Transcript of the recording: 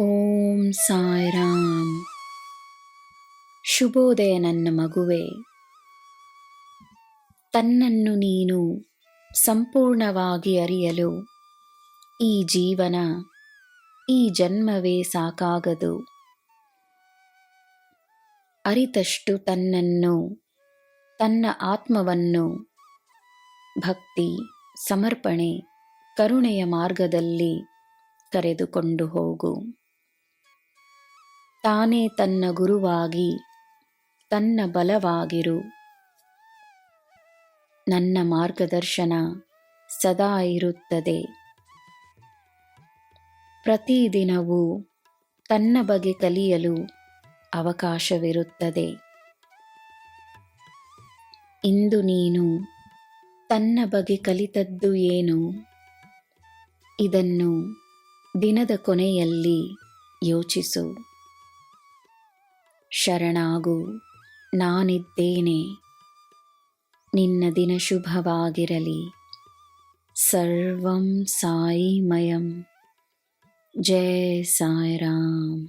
ಓಂ ಸಾಯ್ರಾಮ್. ಶುಭೋದಯ ನನ್ನ ಮಗುವೆ. ತನ್ನನ್ನು ನೀನು ಸಂಪೂರ್ಣವಾಗಿ ಅರಿಯಲು ಈ ಜೀವನ, ಈ ಜನ್ಮವೇ ಸಾಕಾಗದು. ಅರಿತಷ್ಟು ತನ್ನನ್ನು, ತನ್ನ ಆತ್ಮವನ್ನು ಭಕ್ತಿ, ಸಮರ್ಪಣೆ, ಕರುಣೆಯ ಮಾರ್ಗದಲ್ಲಿ ಕರೆದುಕೊಂಡು ಹೋಗು. ತಾನೇ ತನ್ನ ಗುರುವಾಗಿ, ತನ್ನ ಬಲವಾಗಿರು. ನನ್ನ ಮಾರ್ಗದರ್ಶನ ಸದಾ ಇರುತ್ತದೆ. ಪ್ರತಿದಿನವೂ ತನ್ನ ಬಗ್ಗೆ ಕಲಿಯಲು ಅವಕಾಶವಿರುತ್ತದೆ. ಇಂದು ನೀನು ತನ್ನ ಬಗ್ಗೆ ಕಲಿತದ್ದು ಏನು? ಇದನ್ನು ದಿನದ ಕೊನೆಯಲ್ಲಿ ಯೋಚಿಸು. ಶರಣಾಗು ನಾನಿದ್ದೇನೆ. ನಿನ್ನ ದಿನ ಶುಭವಾಗಿರಲಿ. ಸರ್ವಂ ಸಾಯಿಮಯಂ. ಜಯ ಸಾಯಿರಾಮ್.